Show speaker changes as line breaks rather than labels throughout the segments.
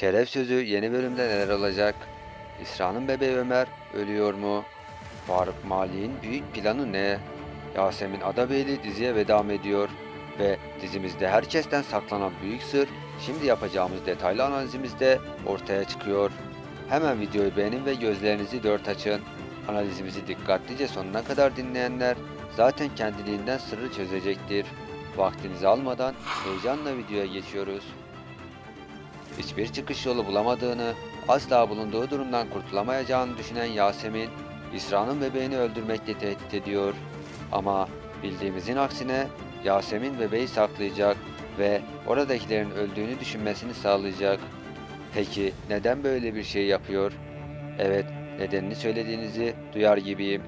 Şeref sözü yeni bölümde neler olacak? İsra'nın bebeği Ömer ölüyor mu? Faruk Mali'nin büyük planı ne? Yasemin Adabeyli diziye veda ediyor? Ve dizimizde herkesten saklanan büyük sır şimdi yapacağımız detaylı analizimizde ortaya çıkıyor. Hemen videoyu beğenin ve gözlerinizi dört açın. Analizimizi dikkatlice sonuna kadar dinleyenler zaten kendiliğinden sırrı çözecektir. Vaktinizi almadan heyecanla videoya geçiyoruz. Hiçbir çıkış yolu bulamadığını, asla bulunduğu durumdan kurtulamayacağını düşünen Yasemin, İsra'nın bebeğini öldürmekle tehdit ediyor. Ama bildiğimizin aksine Yasemin bebeği saklayacak ve oradakilerin öldüğünü düşünmesini sağlayacak. Peki neden böyle bir şey yapıyor? Evet, nedenini söylediğinizi duyar gibiyim.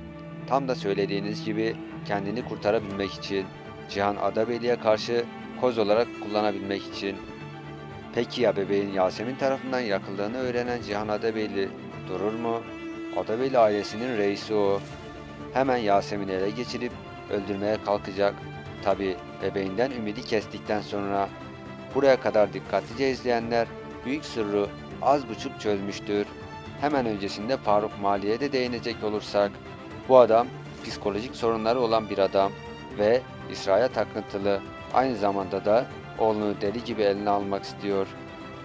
Tam da söylediğiniz gibi kendini kurtarabilmek için, Cihan Adabeli'ye karşı koz olarak kullanabilmek için. Peki ya bebeğin Yasemin tarafından yakıldığını öğrenen Cihan Adabeyli durur mu? Adabeyli ailesinin reisi o. Hemen Yasemin'i ele geçirip öldürmeye kalkacak. Tabi bebeğinden ümidi kestikten sonra. Buraya kadar dikkatlice izleyenler büyük sırrı az buçuk çözmüştür. Hemen öncesinde Faruk Mali'ye de değinecek olursak, bu adam psikolojik sorunları olan bir adam ve İsra'ya takıntılı. Aynı zamanda da oğlunu deli gibi eline almak istiyor.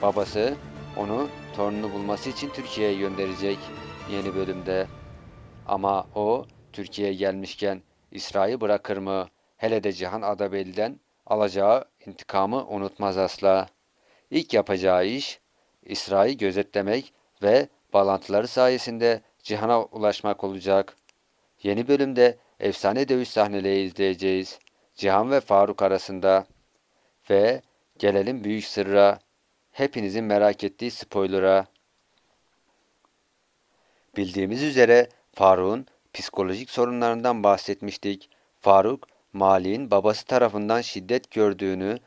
Babası onu torununu bulması için Türkiye'ye gönderecek yeni bölümde. Ama o Türkiye'ye gelmişken İsra'yı bırakır mı? Hele de Cihan Adabeli'den alacağı intikamı unutmaz asla. İlk yapacağı iş İsra'yı gözetlemek ve bağlantıları sayesinde Cihan'a ulaşmak olacak. Yeni bölümde efsane dövüş sahneleri izleyeceğiz. Cihan ve Faruk arasında. Ve gelelim büyük sırra. Hepinizin merak ettiği spoiler'a. Bildiğimiz üzere Faruk'un psikolojik sorunlarından bahsetmiştik. Faruk, Mali'nin babası tarafından şiddet gördüğünü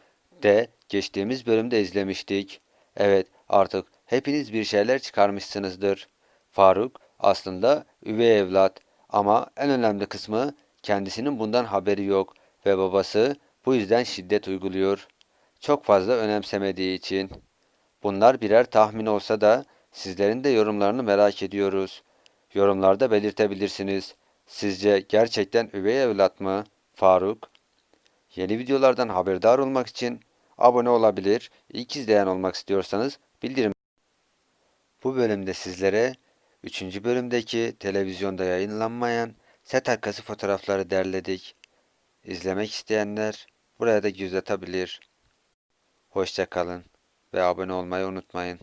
de geçtiğimiz bölümde izlemiştik. Evet, artık hepiniz bir şeyler çıkarmışsınızdır. Faruk aslında üvey evlat ama en önemli kısmı kendisinin bundan haberi yok ve babası bu yüzden şiddet uyguluyor. Çok fazla önemsemediği için. Bunlar birer tahmin olsa da sizlerin de yorumlarını merak ediyoruz. Yorumlarda belirtebilirsiniz. Sizce gerçekten üvey evlat mı Faruk? Yeni videolardan haberdar olmak için abone olabilir, ilk izleyen olmak istiyorsanız bildirim. Bu bölümde sizlere 3. bölümdeki televizyonda yayınlanmayan set arkası fotoğrafları derledik. İzlemek isteyenler buraya da göz atabilir. Hoşça kalın ve abone olmayı unutmayın.